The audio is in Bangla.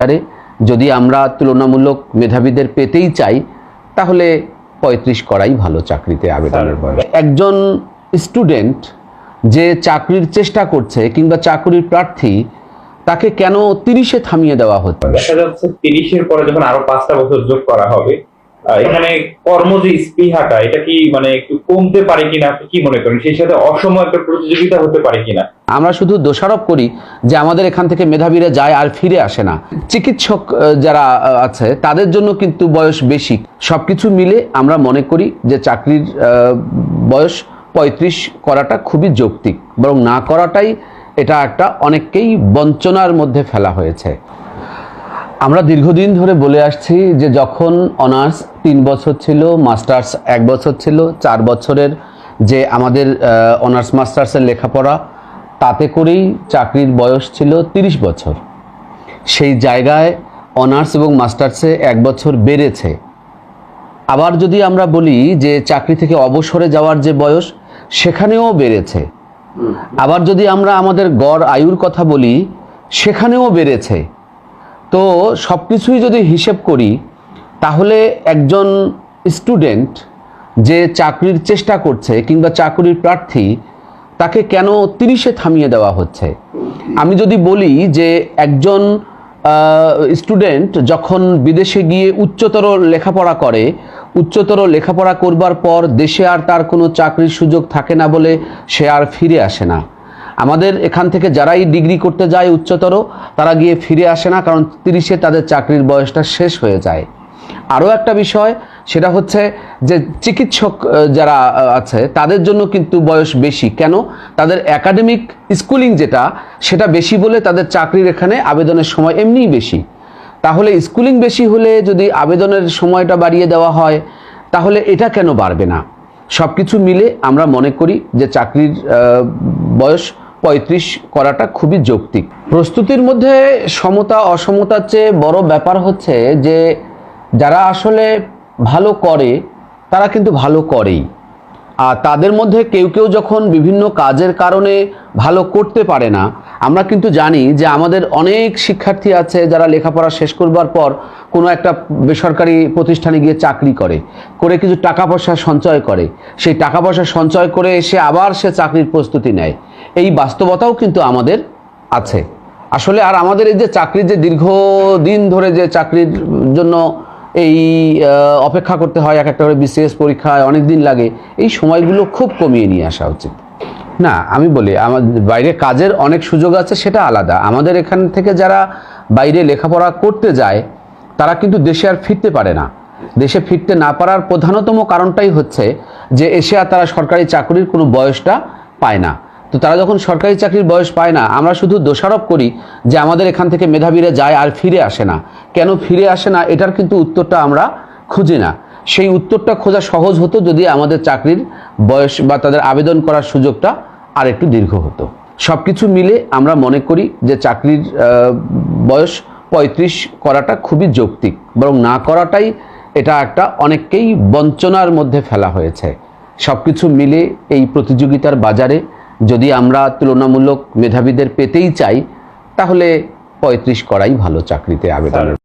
আরে যদি আমরা তুলনামূলক মেধাবীদের পেতেই চাই, তাহলে পঁয়ত্রিশ করাই ভালো চাকরিতে আবেদনের বয়স। একজন স্টুডেন্ট যে চাকরির চেষ্টা করছে কিংবা চাকরির প্রার্থী, তাকে কেন তিরিশে থামিয়ে দেওয়া হচ্ছে? দেখা যাচ্ছে তিরিশের পরে যখন আরও পাঁচটা বছর যোগ করা হবে এখানে কর্ম যে স্পৃহাটা, এটা কি মানে একটু কমতে পারে কিনা কি মনে করেন? সেই সাথে অসম একটা প্রতিযোগিতা হতে পারে কিনা? আমরা শুধু দোষারোপ করি যে আমাদের এখান থেকে মেধাবীরা যায় আর ফিরে আসে না। চিকিৎসক যারা আছে, তাদের জন্য কিন্তু বয়স বেশি। সবকিছু মিলে আমরা মনে করি যে চাকরির বয়স পঁয়ত্রিশ করাটা খুবই যৌক্তিক। বরং না করাটাই এটা একটা অনেককেই বঞ্চনার মধ্যে ফেলা হয়েছে। আমরা দীর্ঘদিন ধরে বলে আসছি যে যখন অনার্স তিন বছর ছিল, মাস্টার্স এক বছর ছিল, চার বছরের যে আমাদের অনার্স মাস্টার্সের লেখাপড়া, তাতে করেই চাকরির বয়স ছিল তিরিশ বছর। সেই জায়গায় অনার্স এবং মাস্টার্সে এক বছর বেড়েছে। আবার যদি আমরা বলি যে চাকরি থেকে অবসরে যাওয়ার যে বয়স, সেখানেও বেড়েছে। আবার যদি আমরা আমাদের গড় আয়ুর কথা বলি, সেখানেও বেড়েছে। তো সব কিছুই যদি হিসেব করি তাহলে একজন স্টুডেন্ট যে চাকরির চেষ্টা করছে কিংবা চাকরির প্রার্থী, তাকে কেন তিরিশে থামিয়ে দেওয়া হচ্ছে? আমি যদি বলি যে একজন স্টুডেন্ট যখন বিদেশে গিয়ে উচ্চতর লেখাপড়া করে, উচ্চতর লেখাপড়া করবার পর দেশে আর তার কোনো চাকরির সুযোগ থাকে না বলে সে আর ফিরে আসে না। আমাদের এখান থেকে যারাই ডিগ্রি করতে যায় উচ্চতর, তারা গিয়ে ফিরে আসে না কারণ তিরিশে তাদের চাকরির বয়সটা শেষ হয়ে যায়। আরও একটা বিষয়, সেটা হচ্ছে যে চিকিৎসক যারা আছে, তাদের জন্য কিন্তু বয়স বেশি। কেন? তাদের একাডেমিক স্কুলিং যেটা, সেটা বেশি বলে তাদের চাকরির এখানে আবেদনের সময় এমনিই বেশি। তাহলে স্কুলিং বেশি হলে যদি আবেদনের সময়টা বাড়িয়ে দেওয়া হয়, তাহলে এটা কেন বাড়বে না? সব কিছু মিলে আমরা মনে করি যে চাকরির বয়স পঁয়ত্রিশ করাটা খুবই যৌক্তিক। প্রস্তুতির মধ্যে সমতা অসমতার চেয়ে বড় ব্যাপার হচ্ছে যে যারা আসলে ভালো করে, তারা কিন্তু ভালো করেই। আর তাদের মধ্যে কেউ কেউ যখন বিভিন্ন কাজের কারণে ভালো করতে পারে না, আমরা কিন্তু জানি যে আমাদের অনেক শিক্ষার্থী আছে যারা লেখাপড়া শেষ করবার পর কোনো একটা বেসরকারি প্রতিষ্ঠানে গিয়ে চাকরি করে করে কিছু টাকা পয়সা সঞ্চয় করে। সেই টাকা পয়সা সঞ্চয় করে এসে আবার সে চাকরির প্রস্তুতি নেয়। এই বাস্তবতাও কিন্তু আমাদের আছে। আসলে আর আমাদের এই যে চাকরির যে দীর্ঘদিন ধরে যে চাকরির জন্য এই অপেক্ষা করতে হয়, এক একটা করে বিসিএস পরীক্ষায় অনেক দিন লাগে। এই সময়গুলো খুব কমিয়ে নিয়ে আসা উচিত। না, আমি বলি, আমার বাইরে কাজের অনেক সুযোগ আছে, সেটা আলাদা। আমাদের এখান থেকে যারা বাইরে লেখাপড়া করতে যায়, তারা কিন্তু দেশে আর ফিরতে পারে না। দেশে ফিরতে না পারার প্রধানতম কারণটাই হচ্ছে যে আর তারা সরকারি চাকরির কোনো বয়সটা পায় না। তো তারা যখন সরকারি চাকরির বয়স পায় না, আমরা শুধু দোষারোপ করি যে আমাদের এখান থেকে মেধাবীরা যায় আর ফিরে আসে না। কেন ফিরে আসে না, এটার কিন্তু উত্তরটা আমরা খুঁজি না। সেই উত্তরটা খোঁজা সহজ হতো যদি আমাদের চাকরির বয়স বা তাদের আবেদন করার সুযোগটা আর একটু দীর্ঘ হতো। সব কিছু মিলে আমরা মনে করি যে চাকরির বয়স পঁয়ত্রিশ করাটা খুবই যৌক্তিক, বরং না করাটাই এটা একটা অনেককেই বঞ্চনার মধ্যে ফেলা হয়েছে। সব কিছু মিলে এই প্রতিযোগিতার বাজারে যদি আমরা তুলনামূলক মেধাবীদের পেতেই চাই তাহলে পঁয়ত্রিশ করাই ভালো চাকরিতে আবেদনের।